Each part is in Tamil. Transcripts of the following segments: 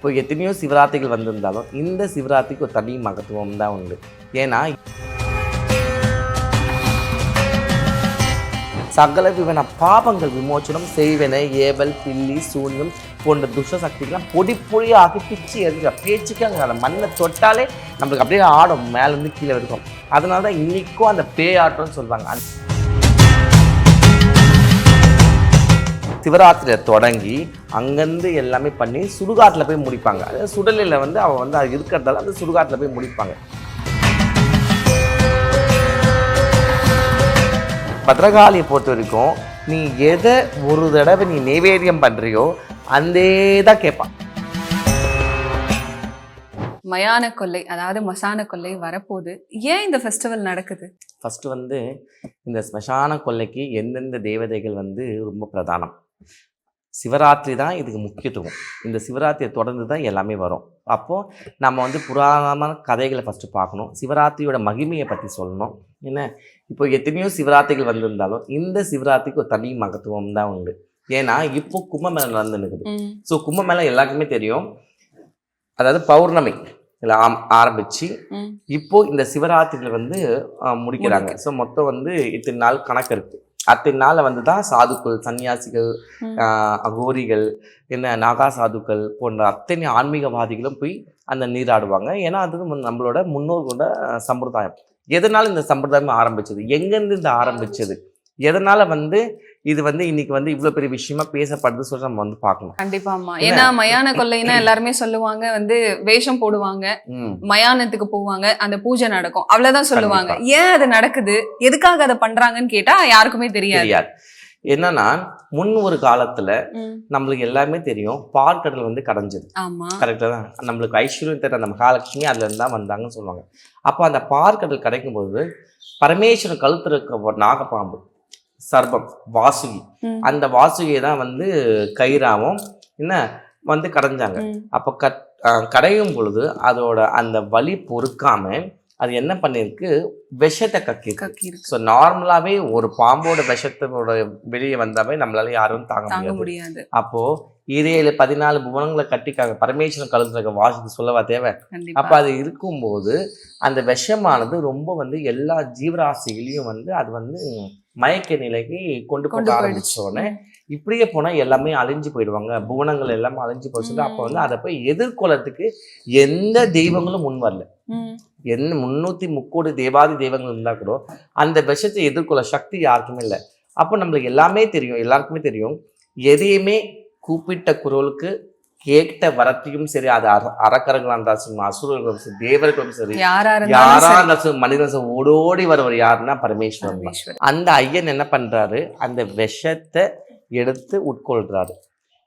இப்போ எத்தனையோ சிவராத்திரிகள் வந்திருந்தாலும் இந்த சிவராத்திரிக்கு ஒரு தனி மகத்துவம் தான் உண்டு. ஏன்னா சகல விவன பாபங்கள் விமோச்சனம் செய்வன ஏவல் பில்லி சூன்யம் போன்ற துஷ்ட சக்திகள்லாம் பொடி பொடியாக பிச்சு எறிஞ்ச பேச்சுக்கு அங்கே அந்த மண்ணை தொட்டாலே நம்மளுக்கு அப்படியே ஆடும் மேலேருந்து கீழே இருக்கும். அதனால தான் இன்றைக்கும் அந்த பேயாட்டம்னு சொல்லுவாங்க. சிவராத்திரியில் தொடங்கி அங்கேருந்து எல்லாமே பண்ணி சுடுகாட்டில் போய் முடிப்பாங்க. அதாவது சுடலில் வந்து அவன் வந்து அது இருக்கிறதால அந்த சுடுகாட்டில் போய் முடிப்பாங்க. பத்ரகாளியை பொறுத்த வரைக்கும் நீ எதை ஒரு தடவை நீ நைவேத்தியம் பண்ணுறியோ அந்த தான் கேட்பான். மயான கொள்ளை அதாவது மசான கொள்ளை வரப்போகுது. ஏன் இந்த ஃபெஸ்டிவல் நடக்குது? ஃபஸ்ட்டு வந்து இந்த ஸ்மசான கொல்லைக்கு எந்தெந்த தேவதைகள் வந்து ரொம்ப பிரதானம்? சிவராத்திரி தான் இதுக்கு முக்கியத்துவம். இந்த சிவராத்திரியை தொடர்ந்து தான் எல்லாமே வரும். அப்போது நம்ம வந்து புராணமான கதைகளை ஃபஸ்ட்டு பார்க்கணும். சிவராத்திரியோட மகிமையை பற்றி சொல்லணும். என்ன? இப்போ எத்தனையோ சிவராத்திரிகள் வந்திருந்தாலும் இந்த சிவராத்திரிக்கு ஒரு தனி மகத்துவம் தான் உண்டு. ஏன்னா இப்போ கும்பமேளம் நடந்து இருக்குது ஸோ கும்பமேளம் எல்லாருக்குமே தெரியும். அதாவது பௌர்ணமி இதில் ஆம் ஆரம்பித்து ம். இப்போ இந்த சிவராத்திரியில் வந்து முடிக்கிறாங்க. ஸோ மொத்தம் வந்து இத்தனை நாள் கணக்கு இருக்குது அத்தனை நாளில் வந்து தான் சாதுக்கள் சன்னியாசிகள் அகோரிகள் என்ன நாகா சாதுக்கள் போன்ற அத்தனை ஆன்மீகவாதிகளும் போய் அந்த நீராடுவாங்க. ஏன்னா அது நம்மளோட முன்னோர்களோட சம்பிரதாயம். எதனால் இந்த சம்பிரதாயம் ஆரம்பிச்சது? எங்கேருந்து இந்த ஆரம்பிச்சது? எதனால் வந்து இது வந்து இன்னைக்கு வந்து இவ்வளோ பெரிய விஷயமா பேசப்படுது சொல்லி நம்ம வந்து பார்க்கணும். கண்டிப்பாமா ஏன்னா மயான கொள்ளைன்னா எல்லாருமே சொல்லுவாங்க வந்து வேஷம் போடுவாங்க மயானத்துக்கு போவாங்க அந்த பூஜை நடக்கும். அவ்வளவுதான் சொல்லுவாங்க. ஏன் அது நடக்குது? எதுக்காக அதை பண்றாங்கன்னு கேட்டா யாருக்குமே தெரியாது. என்னன்னா முன் ஒரு காலத்துல. நம்மளுக்கு எல்லாமே தெரியும் பார்க்கடல் வந்து கடைஞ்சது ஆமா. கரெக்டாக தான்? நம்மளுக்கு ஐஸ்வர்யம் தர அந்த மகாலட்சுமி அதுல இருந்து வந்தாங்கன்னு சொல்லுவாங்க. அப்போ அந்த பார்க்கடல் கிடைக்கும் போது பரமேஸ்வரன் கழுத்துல இருக்க நாகப்பாம்பு சர்பம் வாசுகி. அந்த வாசுகியை தான் வந்து கயிறாவும் என்ன வந்து கடைஞ்சாங்க. அப்போ கட் கடையும் பொழுது அதோட அந்த வலி பொறுக்காம அது என்ன பண்ணிருக்கு விஷத்தை கக்கி இருக்கு ஸோ நார்மலாகவே ஒரு பாம்போட விஷத்தோட வெளியே வந்தாவே நம்மளால யாரும் தாங்க முடியாது. அப்போ ஈரேழு பதினாலு புவனங்களை கட்டிக்காங்க. பரமேஸ்வரன் கழுத்துல இருக்க வாசித்து சொல்லவா தேவை? அப்ப அது இருக்கும்போது அந்த விஷமானது ரொம்ப வந்து எல்லா ஜீவராசிகளையும் வந்து அது வந்து மயக்க நிலைக்கு கொண்டு போக ஆரம்பிச்சோடனே இப்படியே போனா எல்லாமே அழிஞ்சு போயிடுவாங்க. புவனங்கள் எல்லாமே அழிஞ்சு போச்சு அப்போ வந்து அதை போய் எதிர்கொள்ளத்துக்கு எந்த தெய்வங்களும் முன் வரல. என்ன முன்னூத்தி முக்கோடி தேவாதி தெய்வங்கள் இருந்தா கூட அந்த விஷத்தை எதிர்கொள்ள சக்தி யாருக்குமே இல்லை. அப்போ நம்மளுக்கு எல்லாமே தெரியும் எல்லாருக்குமே தெரியும். எதையுமே கூப்பிட்ட குரலுக்கு கேட்ட வரத்தையும் சரி அது அற அறக்கரங்களா இருந்தாலும் சரி அசுரர்களும் சரி தேவர்களும் சரி யாரா இருந்தாலும் மனிதன் ஓடோடி வருவர் யாருன்னா பரமேஸ்வரன். அந்த ஐயன் என்ன பண்றாரு? அந்த விஷத்தை எடுத்து உட்கொள்றாரு.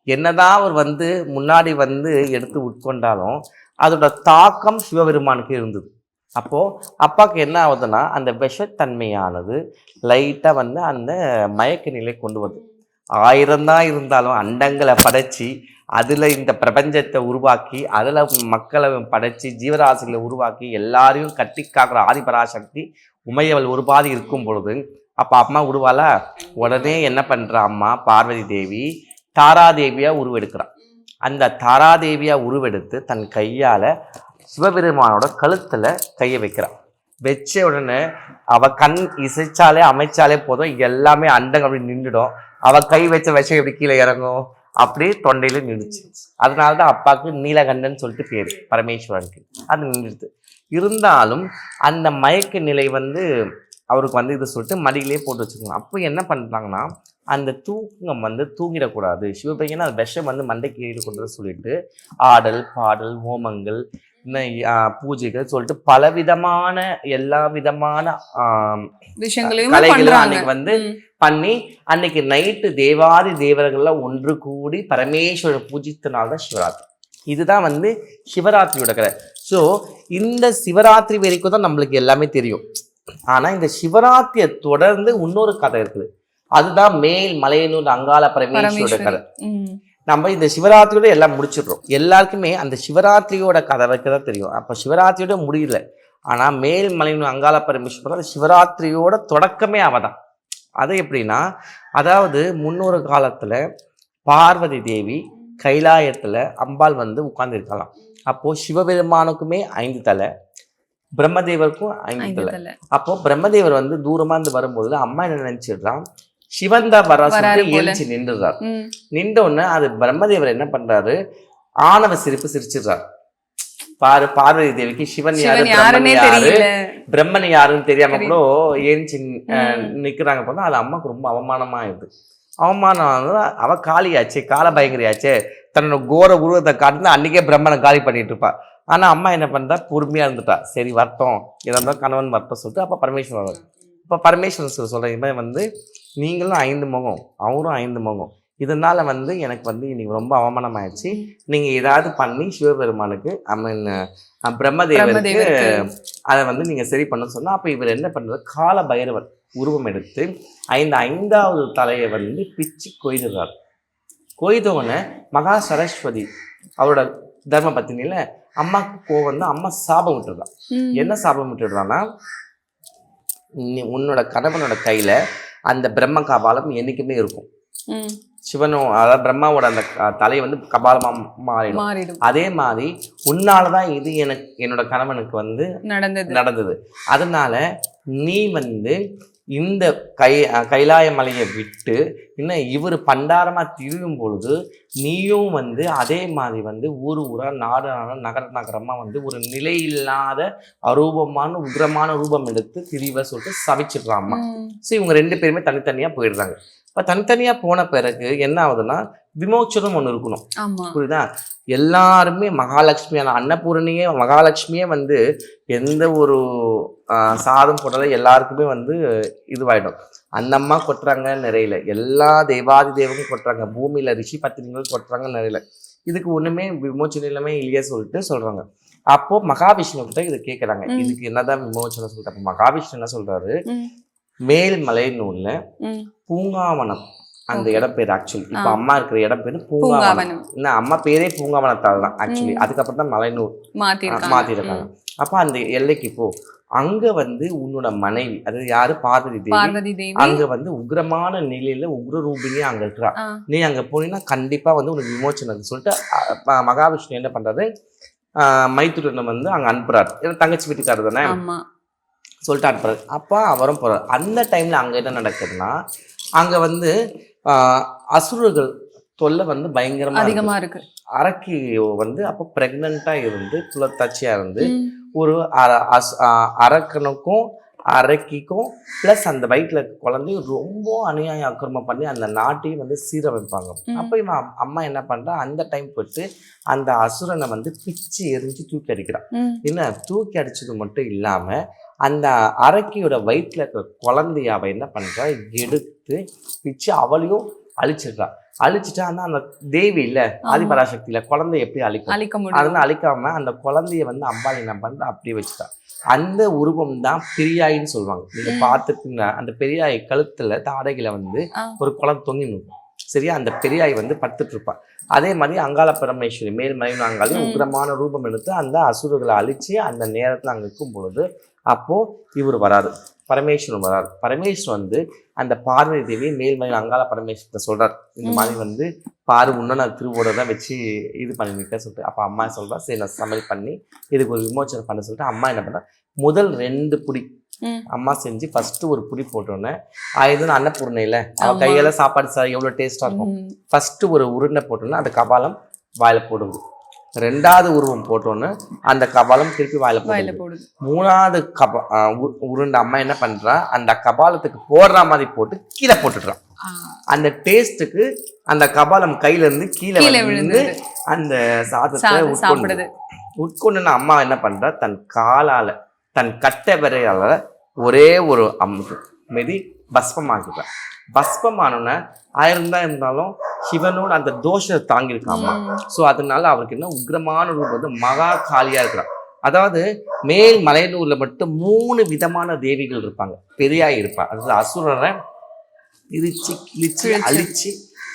என்னதான் அவர் வந்து முன்னாடி வந்து எடுத்து உட்கொண்டாலும் அதோட தாக்கம் சிவபெருமானுக்கு இருந்தது. அப்போ அப்பாவுக்கு என்ன ஆகுதுன்னா அந்த விஷத்தன்மையானது லைட்டா வந்து அந்த மயக்க நிலை கொண்டு வருது. ஆயிரம் தான் இருந்தாலும் அண்டங்களை படைச்சி அதில் இந்த பிரபஞ்சத்தை உருவாக்கி அதில் மக்களை படைச்சி ஜீவராசிகளை உருவாக்கி எல்லாரையும் கட்டி காக்குற ஆதிபராசக்தி உமையவள் ஒரு பாதி இருக்கும் பொழுது அப்போ அம்மா உருவாளா? உடனே என்ன பண்ணுறா அம்மா? பார்வதி தேவி தாராதேவியாக உருவெடுக்கிறான் அந்த தாராதேவியாக உருவெடுத்து தன் கையால் சிவபெருமானோட கழுத்தில் கையை வைக்கிறான் வச்ச உடனே அவ கண் இசைச்சாலே அமைச்சாலே போதும். எல்லாமே அண்டங்க அப்படி நின்றுடும் அவ கை வச்ச விஷம் எப்படி கீழே இறங்கும்? அப்படியே தொண்டையில நின்றுச்சு அதனால தான் அப்பாவுக்கு நீலகண்டன் சொல்லிட்டு பேரு பரமேஸ்வரனுக்கு. அது நின்றுது. இருந்தாலும் அந்த மயக்க நிலை வந்து அவருக்கு வந்து இது சொல்லிட்டு மடியிலே போட்டு வச்சுக்கணும் அப்போ என்ன பண்ணுறாங்கன்னா அந்த தூக்கம் வந்து தூங்கிடக்கூடாது. சிவபையன் அந்த விஷம் வந்து மண்டைக்கு ஏறி கொண்டு வர சொல்லிட்டு ஆடல் பாடல் ஹோமங்கள் பூஜைகள் சொல்லிட்டு பலவிதமான எல்லா விதமான கலைகளும் அன்னைக்கு வந்து. பண்ணி அன்னைக்கு நைட்டு தேவாதி தேவர்கள்லாம் ஒன்று கூடி பரமேஸ்வரர் பூஜித்தனால தான் சிவராத்திரி. இதுதான் வந்து சிவராத்திரியோட கதை. ஸோ இந்த சிவராத்திரி வரைக்கும் தான் நம்மளுக்கு எல்லாமே தெரியும். ஆனா இந்த சிவராத்திரியை தொடர்ந்து இன்னொரு கதை இருக்குது. அதுதான் மேல் மலையனூர் அங்காள பரமேஸ்வரோட கதை. நம்ம இந்த சிவராத்திரியோட எல்லாம் முடிச்சிடுறோம். எல்லாருக்குமே அந்த சிவராத்திரியோட கதை வைக்க தான் தெரியும். அப்போ சிவராத்திரியோட முடியல. ஆனா மேல் மலையனூர் அங்காள பரமேஸ்வரர் அந்த சிவராத்திரியோட தொடக்கமே அவ தான் அது எப்படின்னா அதாவது முன்னொரு காலத்துல பார்வதி தேவி கைலாயத்துல அம்பாள் வந்து உட்கார்ந்துருக்கலாம். அப்போ சிவபெருமானுக்குமே ஐந்து தலை பிரம்மதேவருக்கும் ஐந்து தலை. தலை. அப்போ பிரம்மதேவர் வந்து தூரமா இருந்து வரும்போது அம்மா என்ன நினைச்சிடுறான்? சிவன் தான் வரா போல. எழுச்சி நின்றுறார். நின்ற உடனே அது பிரம்மதேவர் என்ன பண்றாரு? ஆணவ சிரிப்பு சிரிச்சிடுறார். பாரு பார்வதி தேவிக்கு சிவன் யாரு பிரம்மன் யாரு பிரம்மன் யாருன்னு தெரியாம. கூட ஏஞ்சி. நிக்கிறாங்க போது அது அம்மாக்கு ரொம்ப அவமானமா ஆயிடுது அவமானம் அவ காளியாச்சே கால பயங்கரியாச்சே. தன்னோட கோர உருவத்தை காட்டுந்து அன்னைக்கே பிரம்மனை காலி பண்ணிட்டு இருப்பா. ஆனா அம்மா என்ன பண்றா? பொறுமையா இருந்துட்டா. சரி இதை இருந்தால் கணவன் வரட்டும் சொல்லிட்டு அப்ப பரமேஸ்வரன் இப்ப பரமேஸ்வரன் சொல் சொல்ற இவன் வந்து நீங்களும் ஐந்து முகம் அவரும் ஐந்து முகம். இதனால வந்து எனக்கு வந்து இன்னைக்கு ரொம்ப அவமானம் ஆயிடுச்சு நீங்க ஏதாவது பண்ணி சிவபெருமானுக்கு ஐ மீன் பிரம்மதேவருக்கு. அதை வந்து நீங்க சரி பண்ண சொன்னா அப்ப இவர் என்ன பண்றாரு கால பைரவர் உருவம் எடுத்து ஐந்து ஐந்தாவது தலையை வந்து பிச்சு கொய்துறார். கொய்தவன மகா சரஸ்வதி அவரோட தர்ம பத்தினில அம்மாக்கு கோவம் வந்து அம்மா சாபம் விட்டுறான் ம். என்ன சாபம் விட்டுடுறான்னா நீ உன்னோட கணவனோட கையில அந்த பிரம்ம கபாலம் என்னைக்குமே இருக்கும். சிவனும் அதாவது பிரம்மாவோட அந்த க- தலை வந்து கபாலமா மாறிடும். அதே மாதிரி உன்னாலதான் இது எனக்கு என்னோட கணவனுக்கு வந்து நடந்தது. நடந்தது. அதனால நீ வந்து இந்த கை கைலாய மலையை விட்டு இன்னும் இவர் பண்டாரமா திரியும் பொழுது நீயும் வந்து அதே மாதிரி வந்து ஊர் ஊரா நாடு நாடா நகர நகரமா வந்து ஒரு நிலை இல்லாத அரூபமான உக்ரமான ரூபம் எடுத்து திரிவ சொல்லிட்டு சபிச்சிடுறாம்மா. ஸோ இவங்க ரெண்டு பேருமே தனித்தனியா போயிடுறாங்க இப்போ தனித்தனியா போன பிறகு என்ன ஆகுதுன்னா விமோச்சனம் ஒன்று இருக்கணும். புரியுதா? எல்லாருமே மகாலட்சுமியான அன்னபூரணியே மகாலட்சுமியே வந்து எந்த ஒரு சாதம் போட்டால எல்லாருக்குமே வந்து இதுவாயிடும். அந்த அம்மா கொட்டுறாங்க நிறையில. எல்லா தேவாதி தேவரும் கொட்டுறாங்க. பூமியில ரிஷி பத்தினிகள் கொட்டுறாங்க நிறையில. இதுக்கு ஒண்ணுமே விமோச்சனம் இல்லாம இல்லையே சொல்லிட்டு சொல்றாங்க. அப்போ மகாவிஷ்ணு கிட்ட இதை கேட்கறாங்க. இதுக்கு என்னதான் விமோச்சனம் சொல்லிட்டு. அப்போ மகாவிஷ்ணு என்ன சொல்றாரு? ம். மேல்மலை நூல்ல. பூங்காவனம். அந்த. இடம் பேர் ஆக்சுவலி இப்போ. அம்மா இருக்கிற இடம் பேரு பூங்காவனம். என்ன அம்மா பேரே பூங்காவனத்தால் தான் ஆக்சுவலி. அதுக்கப்புறம் தான் மலைநூர் மாத்திருக்காங்க. அப்ப அந்த எல்லைக்கு போ. அங்க வந்து உன்னோட மனைவி அது யாரு? பார்வதி. தேவி. அங்க வந்து உக்ரமான நிலையில உக்ர ரூபினி அங்க இருக்கிறா. நீ அங்க போனீங்கன்னா கண்டிப்பா வந்து உனக்கு விமோச்சனம் சொல்லிட்டு மகாவிஷ்ணு என்ன பண்றாரு? மைத்துரனை வந்து அங்க அனுப்புறாரு. ஏன்னா தங்கச்சி வீட்டுக்காரர் தானே சொல்லிட்டு அனுப்புறாரு அப்போ அவரும் போறாரு அந்த டைம்ல அங்க என்ன நடக்குதுன்னா அங்க வந்து அசுரர்கள் தொல்லை வந்து பயங்கரமா இருக்கு. அதிகமா இருக்கு அரக்கி வந்து அப்போ பிரெக்னண்டா இருந்து புலத்தச்சியா இருந்து. ஒரு அர- அஸ்- அரக்கனுக்கும் அரக்கிக்கும் ப்ளஸ் அந்த வயிற்றுல குழந்தையும் ரொம்ப அநியாயம் அக்கிரமம் பண்ணி அந்த நாட்டையும் வந்து சீரமைப்பாங்க. அப்போ இவன் அம்- அம்மா என்ன பண்றா அந்த டைம் போட்டு அந்த அசுரனை வந்து பிச்சு எரிஞ்சு தூக்கி அடிக்கிறான். என்ன தூக்கி அடிச்சது மட்டும் இல்லாம அந்த அரக்கியோட வயிற்றுல இருக்கிற குழந்தைய அவ என்ன பண்றா? எடுத்து பிச்சு அவளையும் அழிச்சிடுறா. அழிச்சிட்டா ஆனா அந்த தேவி இல்ல ஆதிபராசக்தியில குழந்தைய எப்படி அழிக்கும்? அழிக்க முடியும். அதெல்லாம் அழிக்காம அந்த குழந்தைய வந்து அம்பாள் என்ன பண்றா? அப்படியே வச்சுட்டா. அந்த உருவம் தான் பெரியாயின்னு சொல்லுவாங்க. நீங்க ம். பார்த்துட்டீங்கன்னா அந்த பெரியாய் கழுத்துல தாடைகளை வந்து. ஒரு குழந்தை தொங்கி நிற்கும். சரியா? அந்த பெரியாய் வந்து படுத்துட்டு இருப்பா. அதே மாதிரி அங்காள பரமேஸ்வரி மேல் மலையும் அங்காளையும் ம். உக்கிரமான ரூபம் எடுத்து அந்த அசுரர்களை அழிச்சு அந்த நேரத்துல அங்க இருக்கும் பொழுது அப்போ இவர் வராரு பரமேஸ்வரன் வராரு பரமேஸ்வரன் வந்து அந்த பார்வதி தேவி மேல்மலை அங்காள பரமேஸ்வரத்தை சொல்றார் இந்த. மாதிரி வந்து பாரு இன்னும் நான் திருவோட தான் வச்சு இது பண்ணிருக்கேன் சொல்லிட்டு அப்போ அம்மா சொல்றா சரி நான் சமையல் பண்ணி இதுக்கு ஒரு விமோச்சனம் பண்ண சொல்லிட்டு அம்மா என்ன பண்ணா முதல் ரெண்டு புடி. அம்மா செஞ்சு ஃபர்ஸ்ட் ஒரு புடி போட்டோன்னே ஆயுதம் அன்னபூர்ணையில. அவ. கையால சாப்பாடு சார் எவ்வளவு டேஸ்டா இருக்கும். ஃபர்ஸ்ட் ஒரு உருண்டை போட்டோன்னா அந்த கபாலம் வாயில போடுது ரெண்டாவது உருவம் போட்டோன்னு அந்த கபாலம் திருப்பி வாயில போடுது மூணாவது கபா உருண்டை அம்மா என்ன பண்றா அந்த கபாலத்துக்கு போடுற மாதிரி போட்டு கீழே போட்டுடுறான். அந்த டேஸ்ட்டுக்கு அந்த கபாலம் கையில இருந்து கீழே விழுந்து அந்த சாதத்தை உட்கொண்டு சாப்பிடுது. உட்கொண்டுன அம்மா என்ன பண்றா தன் காலால தன் கட்டை விரையால ஒரே ஒரு அம்பு. மெதி பஸ்பமாக்கிட்டா பஸ்பமானோன்னு ஆயிரம் தான் இருந்தாலும் சிவனோட அந்த தோஷத்தை தாங்கியிருக்காமா. ஸோ அதனால அவருக்கு என்ன? உக்ரமான ரூபம் வந்து மகா காளியா இருக்கிறான் அதாவது மேல் மலையனூர்ல மட்டும் மூணு விதமான தேவிகள் இருப்பாங்க. பெரியாய் இருப்பா அதாவது அசுரரை கிழிச்சு கிழிச்சு. அழிச்சு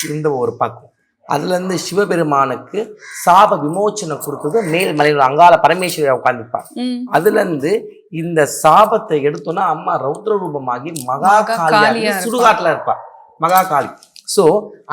இருந்த ஒரு பக்கம். அதுல இருந்து சிவபெருமானுக்கு சாப விமோச்சனம் கொடுத்தது மேல் மலையனூர் அங்காள பரமேஸ்வரி உட்காந்துருப்பா ம். அதுல இருந்து இந்த சாபத்தை எடுத்தோன்னா அம்மா ரௌத்ர ரூபமாகி மகா இருப்பா. சுடுகாட்டுல இருப்பா மகா காளி ஸோ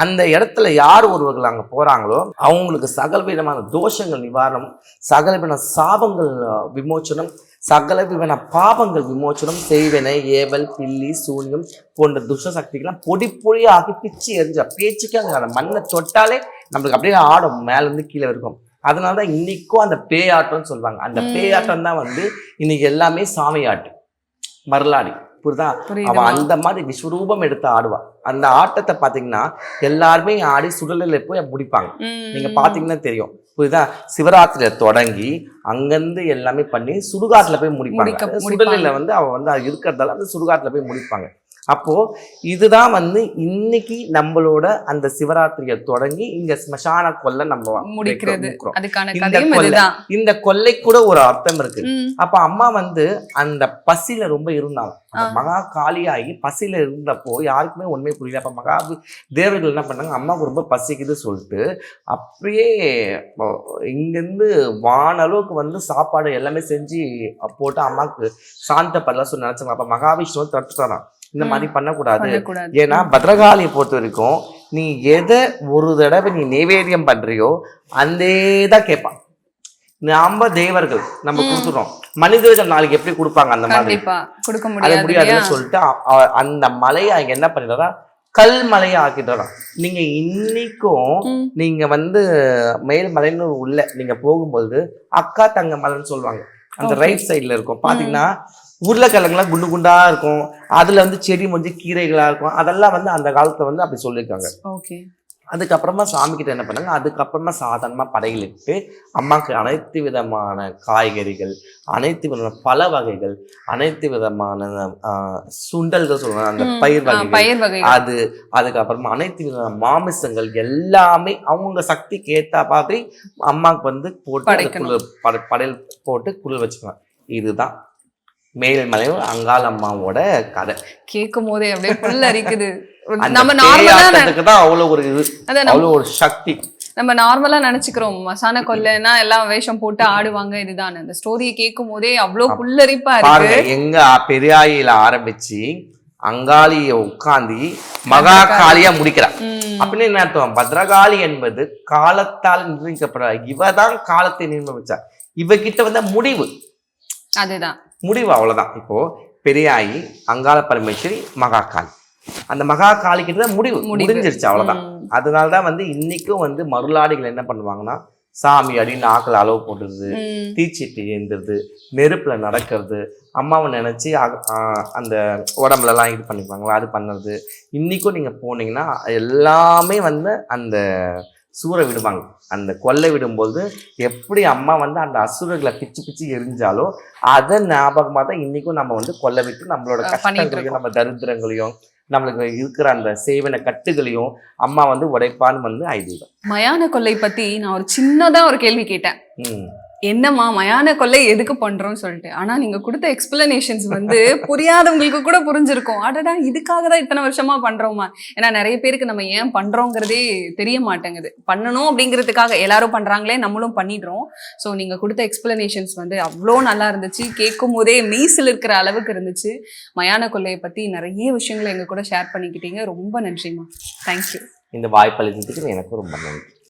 அந்த இடத்துல யார் ஒருவர்கள் அங்கே போகிறாங்களோ அவங்களுக்கு சகல விதமான தோஷங்கள் நிவாரணம் சகல விதமான சாபங்கள் விமோச்சனம் சகல விதமான பாபங்கள் விமோச்சனம் செய்வனை ஏவல் பில்லி சூன்யம் போன்ற துஷ்ட சக்திகள்லாம் பொடி பொடியாகி பிச்சு எரிஞ்ச பேச்சுக்கு அந்த மண்ணை தொட்டாலே நம்மளுக்கு அப்படியே ஆடும். மேலேருந்து கீழே இருக்கும் அதனால தான் இன்னைக்கும் அந்த பேயாட்டம்னு சொல்லுவாங்க. அந்த. பேயாட்டம் தான் வந்து இன்னைக்கு எல்லாமே சாமியாட்டு. மரலாடி புரியுதா? அவ அந்த மாதிரி விஸ்வரூபம் எடுத்து ஆடுவா. அந்த ஆட்டத்தை பாத்தீங்கன்னா எல்லாருமே ஆடி சுடலில் போய் முடிப்பாங்க. நீங்க பாத்தீங்கன்னா தெரியும். புரியுதா? சிவராத்திரியில தொடங்கி அங்கிருந்து எல்லாமே பண்ணி சுடுகாட்டுல போய் முடிப்பாங்க. சுடலில் வந்து அவ வந்து அது இருக்கிறதால அந்த சுடுகாட்டுல போய் முடிப்பாங்க. அப்போ இதுதான் வந்து இன்னைக்கு நம்மளோட அந்த சிவராத்திரியை தொடங்கி இங்க ஸ்மசான கொல்லை நம்ம முடிக்கிறது. இந்த. இதுதான். இந்த கொல்லை கூட ஒரு அர்த்தம் இருக்கு. அப்ப அம்மா வந்து அந்த பசியில ரொம்ப இருந்தாங்க. மகா காளியாகி பசியில இருந்தப்போ யாருக்குமே உண்மை புரியல. அப்ப மகா தேவர்கள் என்ன பண்ணாங்க? அம்மாவுக்கு ரொம்ப பசிக்குது சொல்லிட்டு அப்படியே இங்கிருந்து வானளவுக்கு வந்து சாப்பாடு எல்லாமே செஞ்சு போட்டு அம்மாவுக்கு சாந்த பரலாம் சொல்லி நினைச்சாங்க. அப்ப மகாவிஷ்ணுவை தடுத்துட்டாராம். இந்த மாதிரி பண்ணக்கூடாது. ஏன்னா பத்ரகாளியை பொறுத்த வரைக்கும் நீ எதை ஒரு தடவை நீ நைவேத்தியம் பண்றியோ அந்த தான் கேட்பான். நாம தேவர்கள் நம்ம. கொடுத்துறோம். மனிதர்கள் நாளைக்கு எப்படி கொடுப்பாங்க அந்த மாதிரி? அது? முடியாதுன்னு சொல்லிட்டு அந்த மலையை அங்க என்ன பண்ணிடுறா கல் மலையை ஆக்கிடுறான் நீங்க இன்னைக்கும். நீங்க வந்து மேல்மலைன்னு உள்ள நீங்க போகும்போது அக்கா தங்க மலைன்னு சொல்லுவாங்க. அந்த. ரைட் சைடுல இருக்கும். பாத்தீங்கன்னா உருளைக்கிழங்குலாம் குண்டு குண்டா இருக்கும். அதுல வந்து செடி மொஞ்சி கீரைகளா இருக்கும். அதெல்லாம் வந்து அந்த காலத்துல வந்து அப்படி சொல்லியிருக்காங்க. ஓகே. அதுக்கப்புறமா சாமி கிட்ட என்ன பண்ணாங்க? அதுக்கப்புறமா சாதாரணமா படையலிட்டு அம்மாக்கு அனைத்து விதமான காய்கறிகள் அனைத்து விதமான பல வகைகள் அனைத்து விதமான சுண்டல்கள் சொல்லுவாங்க. அந்த. பயிர் வகைகள். அது அதுக்கப்புறமா அனைத்து விதமான மாமிசங்கள் எல்லாமே அவங்க சக்திக்கு ஏத்த மாதிரி அம்மாவுக்கு வந்து போட்டு படையல் போட்டு குளிர் வச்சுக்கலாம் இதுதான். மேல்மலையும் அங்காள் அம்மாவோட கதை. கேட்கும் போதே அப்படியே புல் அரிக்குது. நம்ம நார்மலா தான் அவ்வளவு ஒரு இது அவ்வளவு ஒரு சக்தி. நம்ம நார்மலா நினைச்சுக்கிறோம். மசான கொல்லைன்னா எல்லாம் வேஷம் போட்டு ஆடுவாங்க இதுதான். அந்த ஸ்டோரியை கேட்கும் போதே அவ்வளவு புல்லரிப்பா இருக்கு. எங்க பெரியாயில ஆரம்பிச்சு அங்காளிய உட்காந்து மகா காளியா முடிக்கிறா. ம். அப்படின்னு என்ன அர்த்தம்? பத்ரகாளி என்பது காலத்தால் நிர்ணயிக்கப்பட இவதான் காலத்தை நிர்ணயிச்சா இவகிட்ட வந்த முடிவு. அதுதான் முடிவு அவ்வளவுதான் இப்போ பெரியாயி அங்காள பரமேஸ்வரி மகாகாளி அந்த மகா காளி கிட்ட தான் முடிவு. முடிஞ்சிருச்சு அவ்வளவுதான் ம். அதனால தான் வந்து இன்னைக்கும் வந்து மருளாடிகள் என்ன பண்ணுவாங்கன்னா சாமி அடி நாக்கில் அளவு போட்டுருது ம். தீச்சிட்டு ஏந்துறது நெருப்புல நடக்கிறது அம்மாவை நினைச்சு அந்த உடம்புலலாம் இது பண்ணிப்பாங்களா அது பண்ணுறது இன்னைக்கும் நீங்க போனீங்கன்னா எல்லாமே வந்து அந்த சூறை விடுவாங்க. அந்த கொல்லை விடும்போது எப்படி அம்மா வந்து அந்த அசுரர்களை பிச்சு பிச்சு எரிஞ்சாலோ அதை ஞாபகமாக தான் இன்னைக்கும் நம்ம வந்து கொல்லை விட்டு நம்மளோட கஷ்டங்களையும் நம்ம தரித்திரங்களையும் நம்மளுக்கு இருக்கிற அந்த சேவன கட்டுகளையும் அம்மா வந்து உடைப்பான்னு வந்து ஐதீகம். மயான கொல்லை பத்தி நான் ஒரு சின்னதா ஒரு கேள்வி கேட்டேன். என்னம்மா மயான கொள்ளை எதுக்கு பண்றோம்னு சொல்லிட்டு. ஆனா நீங்க கொடுத்த எக்ஸ்பிளனேஷன்ஸ் வந்து புரியாதவங்களுக்கு கூட புரிஞ்சிருக்கும். அடடா இதுக்காக தான் இத்தனை வருஷமா பண்றோமா? ஏன்னா நிறைய பேருக்கு நம்ம ஏன் பண்றோங்கிறதே தெரிய மாட்டேங்குது. பண்ணணும் அப்படிங்கிறதுக்காக எல்லாரும் பண்றாங்களே நம்மளும் பண்ணிடுறோம். ஸோ நீங்க கொடுத்த எக்ஸ்பிளனேஷன்ஸ் வந்து அவ்வளோ நல்லா இருந்துச்சு. கேட்கும் போதே மெய்சில் இருக்கிற அளவுக்கு இருந்துச்சு. மயான கொல்லையை பத்தி நிறைய விஷயங்களை எங்க கூட ஷேர் பண்ணிக்கிட்டீங்க. ரொம்ப நன்றிம்மா. தேங்க்யூ இந்த வாய்ப்பளித்ததுக்கு எனக்கு ரொம்ப நன்றி.